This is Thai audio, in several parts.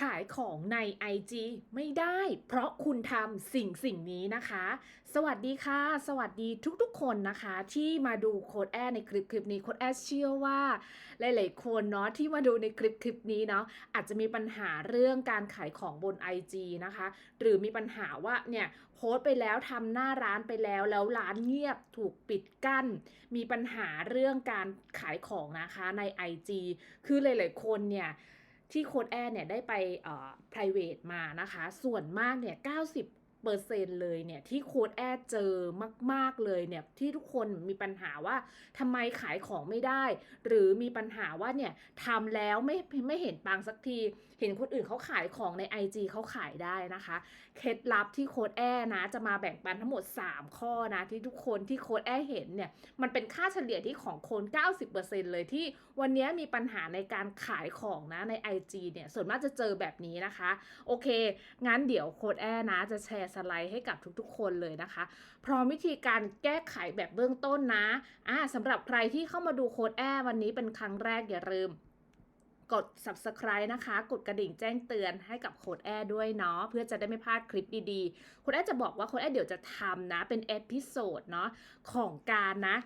ขายของใน IG ไม่ได้ เพราะคุณทำสิ่งสิ่งนี้นะคะ สวัสดีค่ะ สวัสดีทุกๆคนนะคะ ที่มาดูโค้ดแอในคลิปคลิปนี้โค้ดแอเชื่อว่า หลายๆคนเนาะที่มาดูในคลิปคลิปนี้เนาะอาจจะมีปัญหาเรื่องการขายของบน IG นะคะ หรือมีปัญหาว่าเนี่ยโพสไปแล้วทำหน้าร้านไปแล้วแล้วร้านเงียบถูกปิดกั้น มีปัญหาเรื่องการขายของนะคะใน IG คือหลาย ๆ คนเนี่ย ที่โค้ดแอนเนี่ยได้ไปเอ่อ private มานะคะ ส่วนมากเนี่ย 90 เปอร์เซ็นเลยเนี่ยที่โค้ดแอดเจอมาก ๆเลยเนี่ยที่ทุกคนมีปัญหาว่าทำไมขายของไม่ได้ หรือมีปัญหาว่าเนี่ยทำแล้วไม่ไม่เห็นปังสักที เห็นคนอื่นเขาขายของใน IG เขาขายได้นะคะ เคล็ดลับที่โค้ดแอนะจะมาแบ่งปันทั้งหมด 3 ข้อนะที่ทุกคนที่โค้ดแอเห็นเนี่ยมันเป็นค่าเฉลี่ยที่ของคน 90%เลยที่วันนี้มีปัญหาในการขายของนะใน IG เนี่ยส่วนมากจะเจอแบบนี้นะคะ โอเค งั้นเดี๋ยวโค้ดแอนะจะแชร์สไลด์ให้กับทุกๆ คนเลยนะคะ พร้อมวิธีการแก้ไขแบบเบื้องต้นนะอ่าสำหรับใครที่เข้ามาดูโค้ดแอร์วันนี้เป็นครั้งแรกอย่าลืมกด subscribe นะคะ กดกระดิ่งแจ้งเตือนให้กับโค้ดแอร์ด้วยเนาะ เพื่อจะได้ไม่พลาดคลิปดีๆ โค้ดแอร์จะบอกว่าโค้ดแอร์เดี๋ยวจะทำนะ เป็นเอพิโซดเนาะของการนะ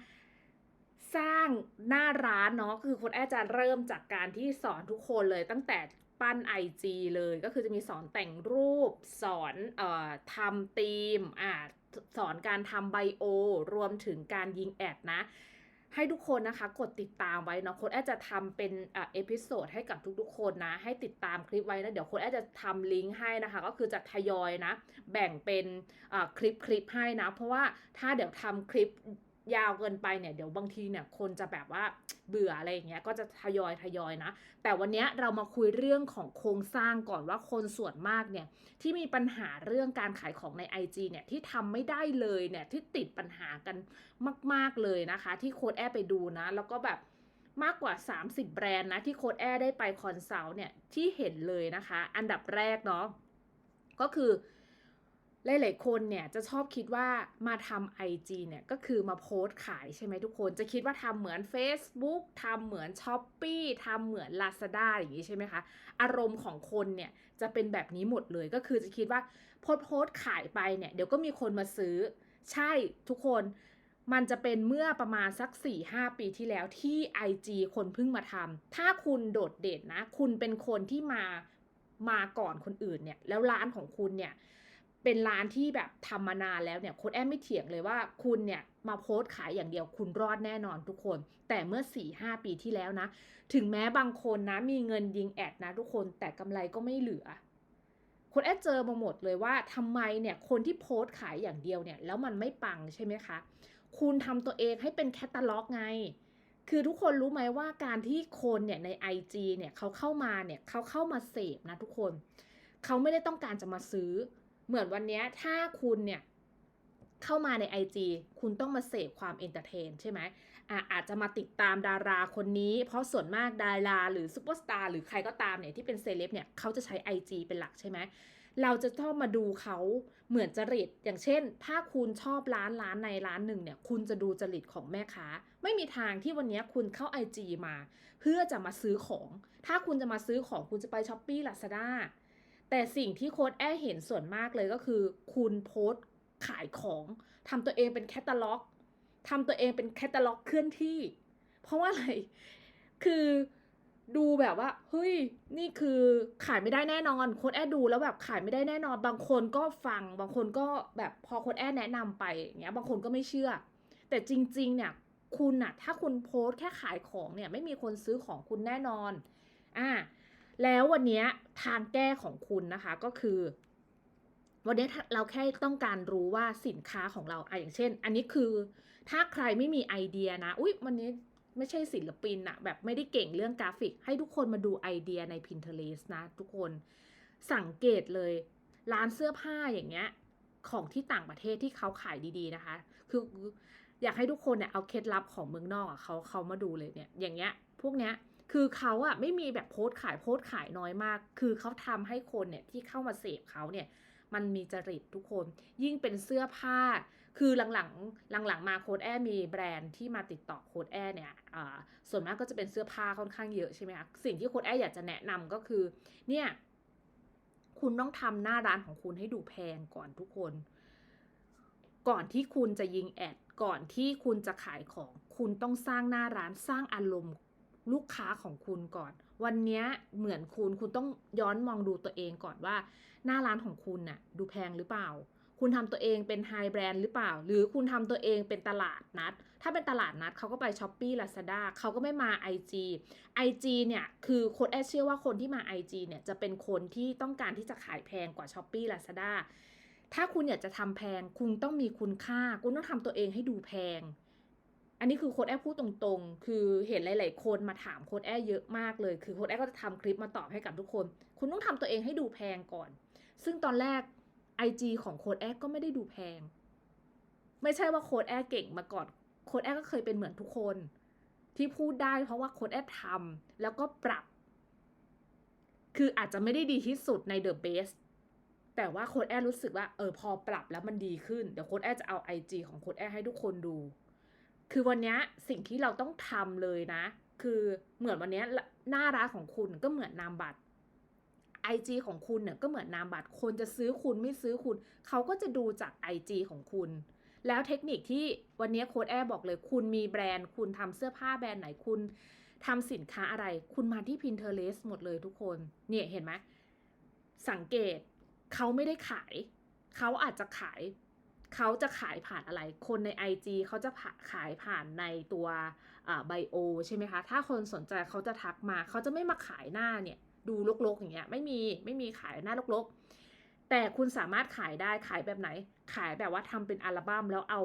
สร้างหน้าร้านเนาะ คือโค้ดแอร์จะเริ่มจากการที่สอนทุกคนเลยตั้งแต่ ปั้น IG เลยก็คือจะมีสอนแต่งรูป สอนเอ่อทำธีมอ่าสอนการทำไบโอ รวมถึงการยิงแอดนะให้ทุกคนนะคะกดติดตามไว้เนาะโค้ดแอดจะทำเป็นเอพิโซดให้กับทุกๆคนนะ ให้ติดตามคลิปไว้นะ เดี๋ยวโค้ดแอดจะทำลิงก์ให้นะคะ ก็คือจะทยอยนะ แบ่งเป็นคลิปคลิปให้นะ เพราะว่าถ้าเดี๋ยวทำคลิป ยาวเกินไปเนี่ยเดี๋ยวบางทีเนี่ยคนจะแบบว่าเบื่ออะไรอย่างเงี้ยก็จะทยอยทยอยนะ แต่วันเนี้ยเรามาคุยเรื่องของโครงสร้างก่อนว่าคนส่วนมากเนี่ยที่มีปัญหาเรื่องการขายของใน IG เนี่ยที่ทำไม่ได้เลยเนี่ยที่ติดปัญหากันมาก ๆเลยนะคะ ที่โค้ดแอร์ไปดูนะ แล้วก็แบบมากกว่า 30 แบรนด์นะที่โค้ดแอร์ได้ไปคอนซัลท์เนี่ยที่เห็นเลยนะคะ อันดับแรกเนาะก็คือ หลายๆคนเนี่ยจะชอบคิดว่ามาทำ IG เนี่ยก็คือมาโพสต์ขายใช่ไหมทุกคนจะคิดว่าทำเหมือน Facebook ทำเหมือน s h อ p e e ทำเหมือน Lazada อย่างนี้ใช่ไหมคะอารมณ์ของคนเนี่ยจะเป็นแบบนี้หมดเลยก็คือจะคิดว่าโพสต์โพสต์ขายไปเนี่ยเดี๋ยวก็มีคนมาซื้อ ใช่ทุกคนมันจะเป็นเมื่อประมาณสัก 4-5 ปีที่แล้วที่ IG คนเพิ่งมาทำถ้าคุณโดดเด่นนะ คุณเป็นคนที่มามาก่อนคนอื่นเนี่ยแล้วร้านของคุณเนี่ย เป็นร้านที่แบบทำมานานแล้วเนี่ยโค้ดแอมไม่เถียงเลยว่าคุณเนี่ยมาโพสต์ขายอย่างเดียวคุณรอดแน่นอนทุกคน แต่เมื่อ 4-5 ปีที่แล้วนะ ถึงแม้บางคนนะมีเงินยิงแอดนะทุกคนแต่กำไรก็ไม่เหลือโค้ดแอดเจอมาหมดเลยว่าทำไมเนี่ยคนที่โพสต์ขายอย่างเดียวเนี่ยแล้วมันไม่ปังใช่ไหมคะ คุณทำตัวเองให้เป็นแคตตาล็อกไง คือทุกคนรู้ไหมว่าการที่คนเนี่ยใน IG เนี่ยเขาเข้ามาเนี่ยเขาเข้ามาเสพนะทุกคน เขาไม่ได้ต้องการจะมาซื้อ เหมือนวันนี้ถ้าคุณเนี่ยเข้ามาใน IG คุณต้องมาเสพความเอนเตอร์เทนใช่ไหมอาอาจจะมาติดตามดาราคนนี้ เพราะส่วนมากดาราหรือซูเปอร์สตาร์หรือใครก็ตามเนี่ยที่เป็นเซเลบเนี่ยเขาจะใช้ IG เป็นหลักใช่ไหมเราจะต้องมาดูเขาเหมือนจริต อย่างเช่น ถ้าคุณชอบร้านร้านในร้านหนึ่งเนี่ยคุณจะดูจริตของแม่ค้า ไม่มีทางที่วันนี้คุณเข้า IG มา เพื่อจะมาซื้อของ ถ้าคุณจะมาซื้อของคุณจะไปช้อปปี้ลาซาด้า แต่สิ่งที่โค้ดแอร์เห็นส่วนมากเลยก็คือ คุณโพสต์ขายของทำตัวเองเป็นแคตตาล็อกทำตัวเองเป็นแคตตาล็อกเคลื่อนที่ เพราะว่าอะไร คือดูแบบว่า เฮ้ย นี่คือขายไม่ได้แน่นอน โค้ดแอดดูแล้วแบบขายไม่ได้แน่นอน บางคนก็ฟัง บางคนก็แบบพอโค้ดแอดแนะนำไปอย่างเงี้ย บางคนก็ไม่เชื่อ แต่จริง ๆ เนี่ย คุณอะถ้าคุณโพสต์แค่ขายของเนี่ย ไม่มีคนซื้อของคุณแน่นอน อ่า แล้ววันนี้ทางแก้ของคุณนะคะก็คือ วันนี้เราแค่ต้องการรู้ว่าสินค้าของเราอะอย่างเช่น อันนี้คือถ้าใครไม่มีไอเดียนะอุ๊ยวันนี้ไม่ใช่ศิลปินอะแบบไม่ได้เก่งเรื่องกราฟิก ให้ทุกคนมาดูไอเดียใน Pinterest นะ ทุกคนสังเกตเลย ร้านเสื้อผ้าอย่างเงี้ยของที่ต่างประเทศที่เขาขายดีๆนะคะ คืออยากให้ทุกคนเนี่ยเอาเคล็ดลับของเมืองนอกอะเขาเขามาดูเลยเนี่ยอย่างเงี้ยพวกเนี้ย คือเขาอะไม่มีแบบโพสต์ขายโพสต์ขายน้อยมาก คือเขาทำให้คนเนี่ยที่เข้ามาเสพเขาเนี่ยมันมีจริตทุกคน ยิ่งเป็นเสื้อผ้า คือหลังๆ หลังๆ มาโค้ดแอร์มีแบรนด์ที่มาติดต่อโค้ดแอร์เนี่ยส่วนมากก็จะเป็นเสื้อผ้าค่อนข้างเยอะใช่ไหมคะ สิ่งที่โค้ดแอร์อยากจะแนะนำก็คือ เนี่ย คุณต้องทำหน้าร้านของคุณให้ดูแพงก่อนทุกคน ก่อนที่คุณจะยิงแอด ก่อนที่คุณจะขายของ คุณต้องสร้างหน้าร้าน สร้างอารมณ์ ลูกค้าของคุณก่อน วันนี้เหมือนคุณคุณต้องย้อนมองดูตัวเองก่อนว่า หน้าร้านของคุณน่ะดูแพงหรือเปล่า คุณทำตัวเองเป็นไฮแบรนด์หรือเปล่า หรือคุณทำตัวเองเป็นตลาดนัด ถ้าเป็นตลาดนัดเขาก็ไปช้อปปี้ลาซาด้าเขาก็ไม่มา IG IG เนี่ยคือโค้ดแอเชื่อว่าคนที่มา IG เนี่ยจะเป็นคนที่ต้องการที่จะขายแพงกว่าช้อปปี้ลาซาด้าถ้าคุณอยากจะทำแพง คุณต้องมีคุณค่า คุณต้องทำตัวเองให้ดูแพง อันนี้คือโค้ดแอพูดตรงๆ คือเห็นหลาย ๆ คนมาถามโค้ดแอเยอะมากเลย คือโค้ดแอก็จะทำคลิปมาตอบให้กับทุกคน คุณต้องทำตัวเองให้ดูแพงก่อน ซึ่งตอนแรก IG ของโค้ดแอก็ไม่ได้ดูแพง ไม่ใช่ว่าโค้ดแอเก่งมาก่อน โค้ดแอก็เคยเป็นเหมือนทุกคน ที่พูดได้เพราะว่าโค้ดแอทำแล้วก็ปรับ คืออาจจะไม่ได้ดีที่สุดใน The Best แต่ว่าโค้ดแอรู้สึกว่าเออพอปรับแล้วมันดีขึ้น เดี๋ยวโค้ดแอจะเอา IG ของโค้ดแอให้ทุกคนดู คือวันนี้สิ่งที่เราต้องทำเลยนะ คือเหมือนวันนี้หน้าร้านของคุณก็เหมือนนามบัตร IG ของคุณเนี่ยก็เหมือนนามบัตร คนจะซื้อคุณไม่ซื้อคุณ เขาก็จะดูจาก IG ของคุณ แล้วเทคนิคที่วันนี้โค้ดแอร์บอกเลย คุณมีแบรนด์ คุณทำเสื้อผ้าแบรนด์ไหนคุณทำสินค้าอะไร คุณมาที่ Pinterest หมดเลยทุกคน เนี่ยเห็นไหมสังเกตเขาไม่ได้ขาย เขาอาจจะขาย เขาจะขายผ่านอะไร คนใน IG เขาจะขายผ่านในตัวไบโอใช่ไหมคะ ถ้าคนสนใจเขาจะทักมา เขาจะไม่มาขายหน้าเนี่ย ดูลกๆอย่างเงี้ย ไม่มี ไม่มีขายหน้าลกๆ แต่คุณสามารถขายได้ ขายแบบไหน ขายแบบว่าทำเป็นอัลบั้มแล้วเอา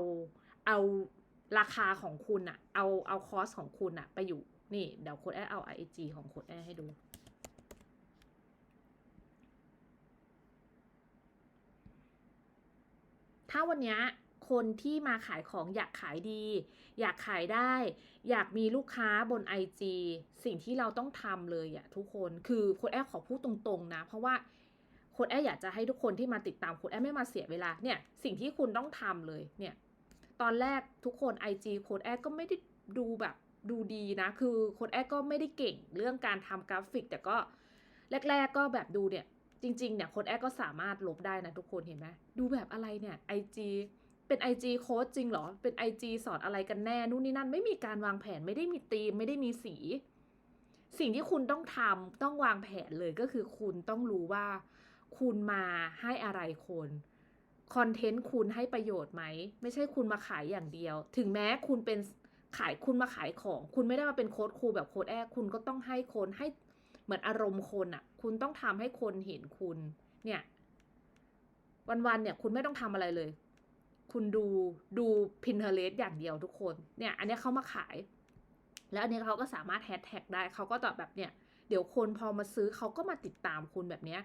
เอาราคาของคุณอะเอา เอาคอสของคุณอะไปอยู่ นี่ เดี๋ยวโค้ดแอร์เอา IG ของโค้ดแอร์ให้ดู ถ้าวันนี้คนที่มาขายของอยากขายดี อยากขายได้ อยากมีลูกค้าบน IG สิ่งที่เราต้องทำเลยอะทุกคนคือโค้ดแอดขอพูดตรงๆนะ เพราะว่าโค้ดแอดอยากจะให้ทุกคนที่มาติดตามโค้ดแอดไม่มาเสียเวลาเนี่ยสิ่งที่คุณต้องทำเลยเนี่ยตอนแรกทุกคน IG โค้ดแอดก็ไม่ได้ดูแบบดูดีนะ คือโค้ดแอดก็ไม่ได้เก่งเรื่องการทำกราฟิก แต่ก็แรก ๆ ก็แบบดูเนี่ย จริงๆเนี่ยโค้ดแอดก็สามารถลบได้นะทุกคนเห็นไหมดูแบบอะไรเนี่ย IG เป็น IG โค้ดจริงเหรอ เป็น IG สอนอะไรกันแน่นู่นนี่นั่น ไม่มีการวางแผนไม่ได้มีธีม ไม่ได้มีสี สิ่งที่คุณต้องทำต้องวางแผนเลยก็คือคุณต้องรู้ว่า คุณมาให้อะไรคนคอนเทนต์คุณให้ประโยชน์ไหม ไม่ใช่คุณมาขายอย่างเดียว ถึงแม้คุณเป็นขายคุณมาขายของ คุณไม่ได้มาเป็นโค้ดครูแบบโค้ดแอร์คุณก็ต้องให้คนให้เหมือนอารมณ์คนอะ่ะ คุณต้องทำให้คนเห็นคุณ เนี่ย วันๆเนี่ย คุณไม่ต้องทำอะไรเลย คุณดูดู Pinterest อย่างเดียวทุกคน เนี่ย อันนี้เขามาขาย แล้วอันนี้เขาก็สามารถแฮชแท็กได้เขาก็ตอบแบบเนี่ย เดี๋ยวคนพอมาซื้อเขาก็มาติดตามคุณแบบเนี้ย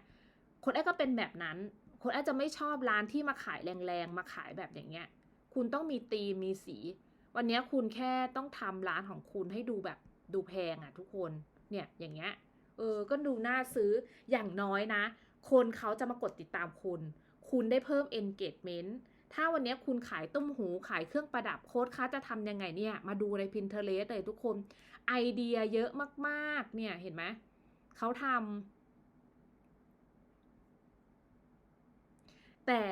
คนแอดก็เป็นแบบนั้น คนแอดจะไม่ชอบร้านที่มาขายแรงๆมาขายแบบอย่างเงี้ย คุณต้องมีตีมมีสี วันนี้คุณแค่ต้องทำร้านของคุณให้ดูแบบดูแพงอะทุกคน เนี่ยอย่างเงี้ย เออ ก็ดูน่าซื้ออย่างน้อยนะ คนเขาจะมากดติดตามคุณ คุณได้เพิ่ม engagement ถ้าวันนี้คุณขายต้มหูขายเครื่องประดับโค้ดค้าจะทำยังไงเนี่ย มาดูใน Pinterest เลยทุกคน ไอเดียเยอะมากๆ เนี่ยเห็นไหมเขาทำแต่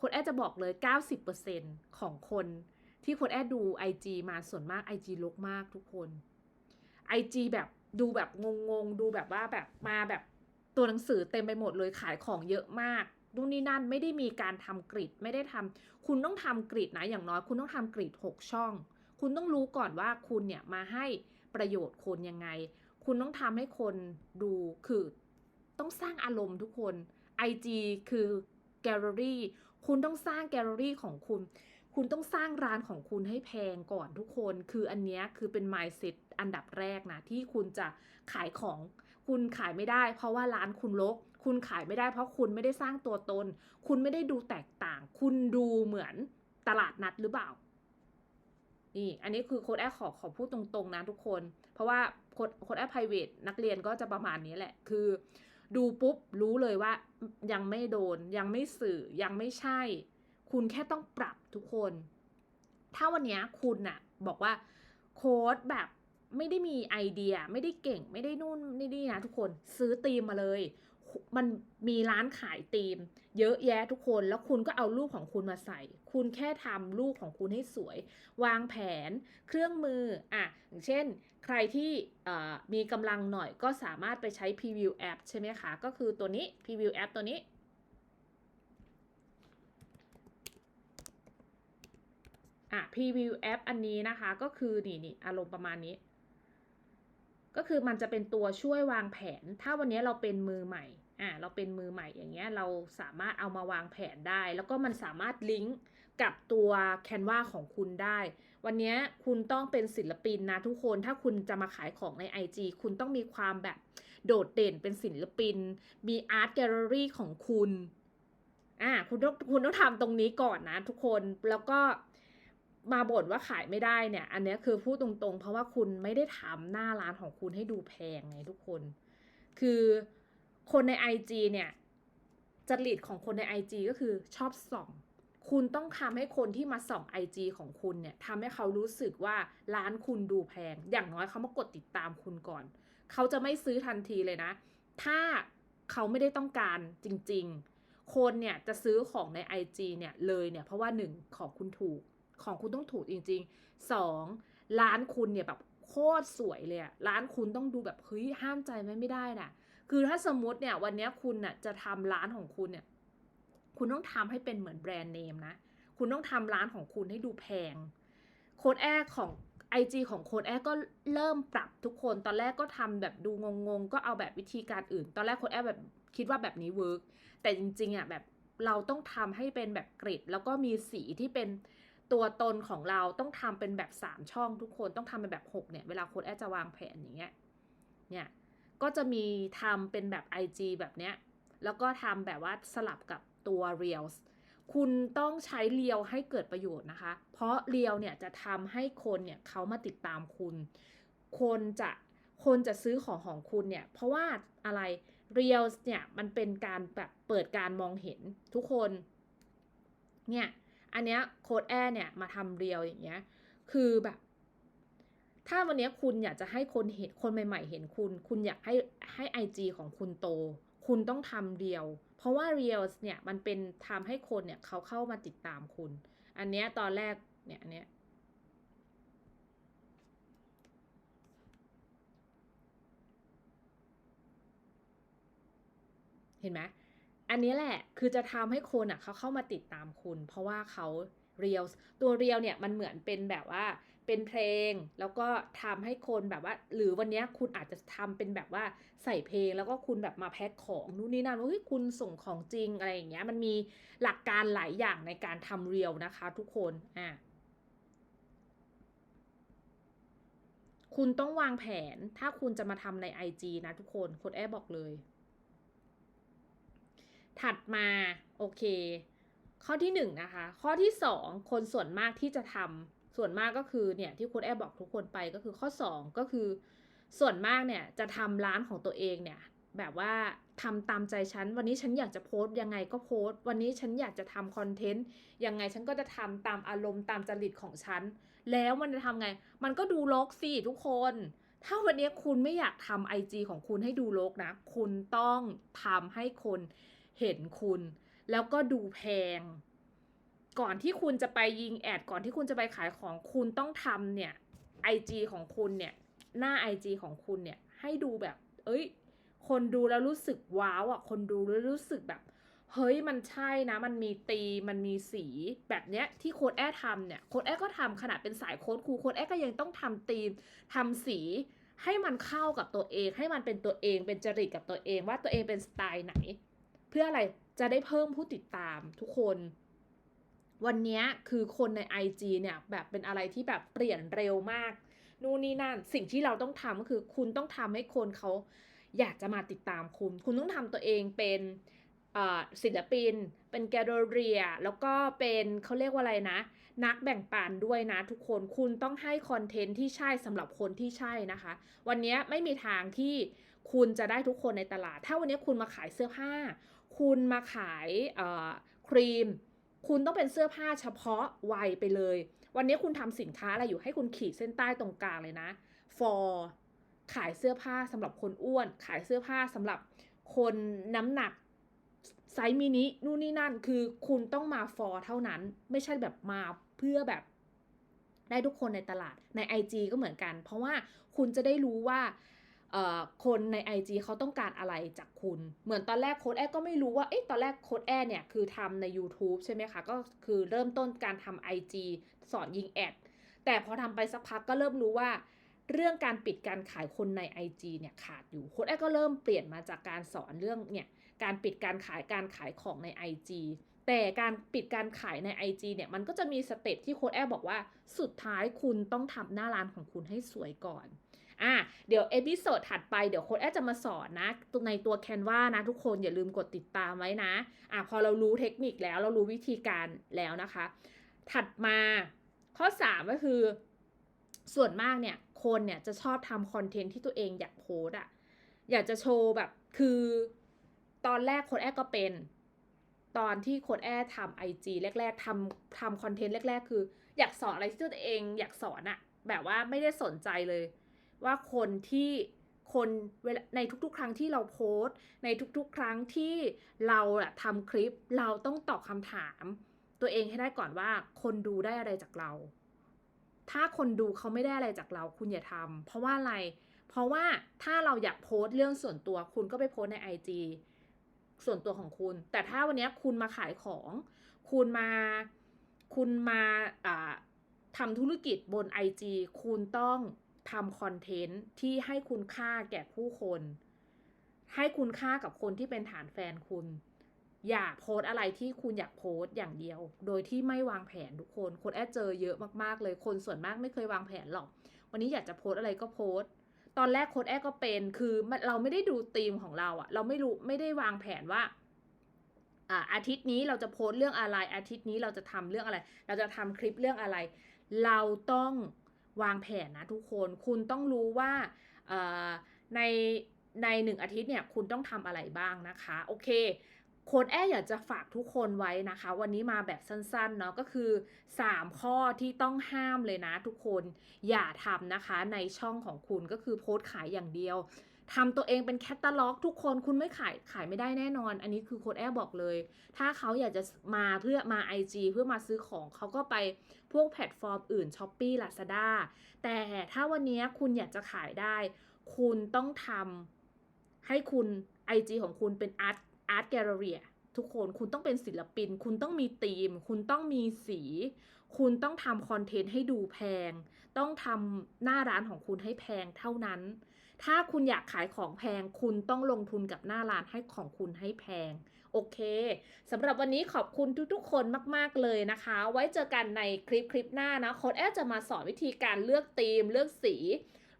คนแอดจะบอกเลย 90%ของคนที่คนแอดดู IG มาส่วนมาก IG ลกมากทุกคน IG แบบ ดูแบบงงๆ ดูแบบว่าแบบมาแบบตัวหนังสือเต็มไปหมดเลยขายของเยอะมากนู่นนี่นั่นไม่ได้มีการทำกริดไม่ได้ทำคุณต้องทำกริดนะอย่างน้อยคุณต้องทำกริดหกช่อง คุณต้องรู้ก่อนว่าคุณเนี่ยมาให้ประโยชน์คนยังไง คุณต้องทำให้คนดูคือต้องสร้างอารมณ์ทุกคน IG คือแกลเลอรี่คุณต้องสร้างแกลเลอรี่ของคุณ คุณต้องสร้างร้านของคุณให้แพงก่อนทุกคน คืออันนี้คือเป็น mindset อันดับแรกนะที่คุณจะขายของ คุณขายไม่ได้ เพราะว่าร้านคุณรกคุณขายไม่ได้เพราะคุณไม่ได้สร้างตัวตน คุณไม่ได้ดูแตกต่าง คุณดูเหมือนตลาดนัดหรือเปล่านี่อันนี้คือโค้ดแอดขอขอพูดตรงๆนะทุกคน เพราะว่าโค้ดโค้ดแอด private นักเรียนก็จะประมาณนี้แหละ คือ ดูปุ๊บรู้เลยว่ายังไม่โดน ยังไม่สื่อยังไม่ใช่ คุณแค่ต้องปรับทุกคน ถ้าวันนี้คุณน่ะ บอกว่าโค้ดแบบ ไม่ได้มีไอเดีย ไม่ได้เก่งไม่ได้นู่นไม่ได้นะทุกคนซื้อตีมมาเลย มันมีร้านขายธีม เยอะแยะทุกคนแล้วคุณก็เอารูปของคุณมาใส่ คุณแค่ทำรูปของคุณให้สวย วางแผนเครื่องมืออะอย่างเช่น ใครที่มีกำลังหน่อยก็สามารถไปใช้ preview app ใช่ไหมคะ ก็คือตัวนี้ preview app ตัวนี้อะ preview app อันนี้นะคะ ก็คือนี่นี่อารมณ์ประมาณนี้ ก็คือมันจะเป็นตัวช่วยวางแผน ถ้าวันนี้เราเป็นมือใหม่อะเราเป็นมือใหม่อย่างเงี้ยเราสามารถเอามาวางแผนได้ แล้วก็มันสามารถลิงก์กับตัว Canva ของคุณได้ วันนี้คุณต้องเป็นศิลปินนะทุกคนถ้าคุณจะมาขายของใน IG คุณต้องมีความแบบโดดเด่นเป็นศิลปิน มีอาร์ตแกลเลอรี่ของคุณอ่าคุณต้องคุณต้องทำตรงนี้ก่อนนะทุกคนแล้วก็ มาบ่นว่าขายไม่ได้เนี่ย อันนี้คือพูดตรงๆ เพราะว่าคุณไม่ได้ทำหน้าร้านของคุณให้ดูแพงไงทุกคน คือคนใน IG เนี่ยจริตของคนใน IG ก็คือชอบส่อง คุณต้องทำให้คนที่มาส่อง IG ของคุณเนี่ยทำให้เขารู้สึกว่าร้านคุณดูแพง อย่างน้อยเขามากดติดตามคุณก่อน เขาจะไม่ซื้อทันทีเลยนะ ถ้าเขาไม่ได้ต้องการจริง ๆ คนเนี่ยจะซื้อของใน IG เนี่ยเลยเนี่ยเพราะว่าหนึ่งของคุณถูก ของคุณต้องถูกจริงๆสองร้านคุณเนี่ยแบบโคตรสวยเลยอะร้านคุณต้องดูแบบเฮ้ยห้ามใจไม่ไม่ได้น่ะคือถ้าสมมติเนี่ยวันนี้คุณน่ะจะทำร้านของคุณเนี่ย คุณต้องทำให้เป็นเหมือนแบรนด์เนมนะ คุณต้องทำร้านของคุณให้ดูแพง โค้ดแอร์ของ IG ของโค้ดแอร์ก็เริ่มปรับทุกคน ตอนแรกก็ทำแบบดูงงๆ ก็เอาแบบวิธีการอื่น ตอนแรกโค้ดแอร์แบบคิดว่าแบบนี้เวิร์กแต่จริงๆอะแบบเราต้องทำให้เป็นแบบกริดแล้วก็มีสีที่เป็น ตัวตนของเราต้องทำเป็นแบบ 3 ช่องทุกคนต้องทำเป็นแบบ 6 เนี่ย เวลาโค้ดแอร์จะวางแผนอย่างเงี้ยเนี่ยก็จะมีทำเป็นแบบ IG แบบเนี้ยแล้วก็ทำแบบว่าสลับกับตัว Reels คุณต้องใช้เรียวให้เกิดประโยชน์นะคะ เพราะเรียวเนี่ยจะทำให้คนเนี่ยเขามาติดตามคุณ คนจะคนจะซื้อของของคุณเนี่ย เพราะว่าอะไร Reels เนี่ยมันเป็นการแบบเปิดการมองเห็นทุกคน เนี่ย อันเนี้ยโค้ดแอร์เนี่ยมาทำเรียวอย่างเงี้ย คือแบบ ถ้าวันนี้คุณอยากจะให้คนเห็นคนใหม่ ๆ เห็นคุณ คุณอยากให้ให้ไอจของคุณโต คุณต้องทำเรียว เพราะว่าเรียลเนี่ยมันเป็นทำให้คนเนี่ยเขาเข้ามาติดตามคุณ อันเนี้ยตอนแรกเนี่ยอันเนี้ยเห็นไหม อันนี้แหละคือจะทำให้คนอะเขาเข้ามาติดตามคุณ เพราะว่าเขาเรียลตัวเรียลเนี่ยมันเหมือนเป็นแบบว่าเป็นเพลง แล้วก็ทำให้คนแบบว่า หรือวันนี้คุณอาจจะทำเป็นแบบว่าใส่เพลงแล้วก็คุณแบบมาแพ็คของนู่นนี่นั่นว่าเฮ้ยคุณส่งของจริงอะไรอย่างเงี้ยมันมีหลักการหลายอย่างในการทำเรียลนะคะทุกคนอะคุณต้องวางแผนถ้าคุณจะมาทำใน IG นะทุกคนโค้ดแอบอกเลย ถัดมาโอเค ข้อที่หนึ่งนะคะ ข้อที่สองคนส่วนมากที่จะทำส่วนมากก็คือเนี่ยที่คุณแอบบอกทุกคนไปก็คือข้อสองก็คือ ส่วนมากเนี่ยจะทำร้านของตัวเองเนี่ยแบบว่าทำตามใจฉัน วันนี้ฉันอยากจะโพสต์ยังไงก็โพสต์ วันนี้ฉันอยากจะทำคอนเทนต์ยังไงฉันก็จะทำตามอารมณ์ตามจริตของฉัน แล้วมันจะทำไง มันก็ดูลกสิทุกคน ถ้าวันนี้คุณไม่อยากทำไอจของคุณให้ดูลกนะ คุณต้องทำให้คน เห็นคุณ แล้วก็ดูแพง ก่อนที่คุณจะไปยิงแอด ก่อนที่คุณจะไปขายของคุณต้องทำเนี่ยไอจของคุณเนี่ยหน้า IG ของคุณเนี่ยให้ดูแบบ เอ้ย คนดูแล้วรู้สึกว้าวอะ คนดูแล้วรู้สึกแบบ เฮ้ยมันใช่นะ มันมีตี มันมีสีแบบเนี้ยที่โค้ดแอร์ทำเนี่ยโค้ดแอร์ก็ทำขนาดเป็นสายโค้ดครูโค้ดแอร์ก็ยังต้องทำตีมทำสีให้มันเข้ากับตัวเอง ให้มันเป็นตัวเองเป็นจริตกับตัวเองว่าตัวเองเป็นสไตล์ไหน เพื่ออะไรจะได้เพิ่มผู้ติดตามทุกคน วันนี้คือคนใน IG เนี่ยแบบเป็นอะไรที่แบบเปลี่ยนเร็วมากนู่นนี่นั่นสิ่งที่เราต้องทำก็คือ คุณต้องทำให้คนเขาอยากจะมาติดตามคุณ คุณต้องทำตัวเองเป็นศิลปิน เป็นแกลเลอรียแล้วก็เป็นเขาเรียกว่าอะไรนะ นักแบ่งปันด้วยนะทุกคน คุณต้องให้คอนเทนต์ที่ใช่สำหรับคนที่ใช่นะคะ วันนี้ไม่มีทางที่คุณจะได้ทุกคนในตลาด ถ้าวันนี้คุณมาขายเสื้อผ้า คุณมาขายครีม คุณต้องเป็นเสื้อผ้าเฉพาะวัยไปเลย วันนี้คุณทำสินค้าอะไรอยู่ให้คุณขีดเส้นใต้ตรงกลางเลยนะ for ขายเสื้อผ้าสำหรับคนอ้วน ขายเสื้อผ้าสำหรับคนน้ำหนักไซส์มินินู่นนี่นั่นคือคุณต้องมาฟอร์เท่านั้น ไม่ใช่แบบมาเพื่อแบบได้ทุกคนในตลาดใน IG ก็เหมือนกัน เพราะว่าคุณจะได้รู้ว่า คนใน IG เขาต้องการอะไรจากคุณ เหมือนตอนแรกโค้ดแอก็ไม่รู้ว่า เอ๊ะ ตอนแรกโค้ดแอเนี่ยคือทำใน YouTube ใช่ไหมคะ ก็คือเริ่มต้นการทำ IG สอนยิงแอด แต่พอทำไปสักพักก็เริ่มรู้ว่า เรื่องการปิดการขายคนใน IG เนี่ยขาดอยู่ โค้ดแอก็เริ่มเปลี่ยนมาจากการสอนเรื่องเนี่ย การปิดการขาย การขายของใน IG แต่การปิดการขายใน IG เนี่ย มันก็จะมีสเต็ปที่โค้ดแอบอกว่า สุดท้ายคุณต้องทำหน้าร้านของคุณให้สวยก่อน อะเดี๋ยวเอพิโซดถัดไปเดี๋ยวโค้ดแอดจะมาสอนนะในตัวแคนวานะทุกคนอย่าลืมกดติดตามไว้นะอะพอเรารู้เทคนิคแล้วเรารู้วิธีการแล้วนะคะ ถัดมาข้อ 3 ก็คือ ส่วนมากเนี่ยคนเนี่ยจะชอบทำคอนเทนต์ที่ตัวเองอยากโพสอะอยากจะโชว์แบบคือตอนแรกโค้ดแอดก็เป็นตอนที่โค้ดแอทำไอจีแรก ๆทำทำคอนเทนต์แรก ๆ คือ อยากสอนอะไรที่ตัวเองอยากสอนอะแบบว่าไม่ได้สนใจเลย ว่าคนที่คนเวลาในทุกๆ ครั้งที่เราโพสต์ ในทุกๆ ครั้งที่เราอะทำคลิปเราต้องตอบคำถาม ตัวเองให้ได้ก่อนว่าคนดูได้อะไรจากเรา ถ้าคนดูเขาไม่ได้อะไรจากเราคุณอย่าทำเพราะว่าอะไร เพราะว่าถ้าเราอยากโพสต์เรื่องส่วนตัวคุณก็ไปโพสใน IG ส่วนตัวของคุณ แต่ถ้าวันนี้คุณมาขายของ คุณมา คุณมาอ่าทำธุรกิจบน IG คุณต้อง ทำคอนเทนต์ที่ให้คุณค่าแก่ผู้คน ให้คุณค่ากับคนที่เป็นฐานแฟนคุณ อย่าโพสอะไรที่คุณอยากโพสอย่างเดียว โดยที่ไม่วางแผนทุกคน คนแอดเจอเยอะมากๆ เลยคนส่วนมากไม่เคยวางแผนหรอก วันนี้อยากจะโพสอะไรก็โพสตอนแรกโค้ดแอดก็เป็น คือเราไม่ได้ดูธีมของเราอะเราไม่รู้ไม่ได้วางแผนว่าอาทิตย์นี้เราจะโพสต์เรื่องอะไร อาทิตย์นี้เราจะทำเรื่องอะไร เราจะทำคลิปเรื่องอะไร เราต้อง วางแผนนะทุกคน คุณต้องรู้ว่าในในหนึ่งอาทิตย์เนี่ยคุณต้องทำอะไรบ้างนะคะ โอเคโค้ดแออยากจะฝากทุกคนไว้นะคะ วันนี้มาแบบสั้นๆเนาะก็คือ 3 ข้อที่ต้องห้ามเลยนะทุกคนอย่าทำนะคะในช่องของคุณก็คือโพสต์ขายอย่างเดียว ทำตัวเองเป็นแคตตาล็อกทุกคนคุณไม่ขายขายไม่ได้แน่นอน อันนี้คือโค้ดแอบอกเลย ถ้าเขาอยากจะมาเพื่อมา IG เพื่อมาซื้อของเขาก็ไปพวกแพลตฟอร์มอื่น s h อ p e e Lazada แต่ถ้าวันนี้คุณอยากจะขายได้ คุณต้องทำให้คุณ IG ของคุณเป็น Art Art Gallery ทุกคนคุณต้องเป็นศิลปิน คุณต้องมีธีม คุณต้องมีสี คุณต้องทำคอนเทนต์ให้ดูแพง ต้องทำหน้าร้านของคุณให้แพงเท่านั้น ถ้าคุณอยากขายของแพง คุณต้องลงทุนกับหน้าร้านให้ของคุณให้แพง โอเคสำหรับวันนี้ขอบคุณทุกๆ คนมากๆเลยนะคะ ไว้เจอกันในคลิปคลิปหน้านะโค้ดแอจะมาสอนวิธีการเลือกธีม เลือกสี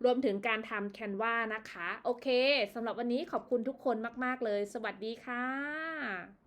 รวมถึงการทำแคนวานะคะ โอเคสำหรับวันนี้ขอบคุณทุกคนมากๆเลย สวัสดีค่ะ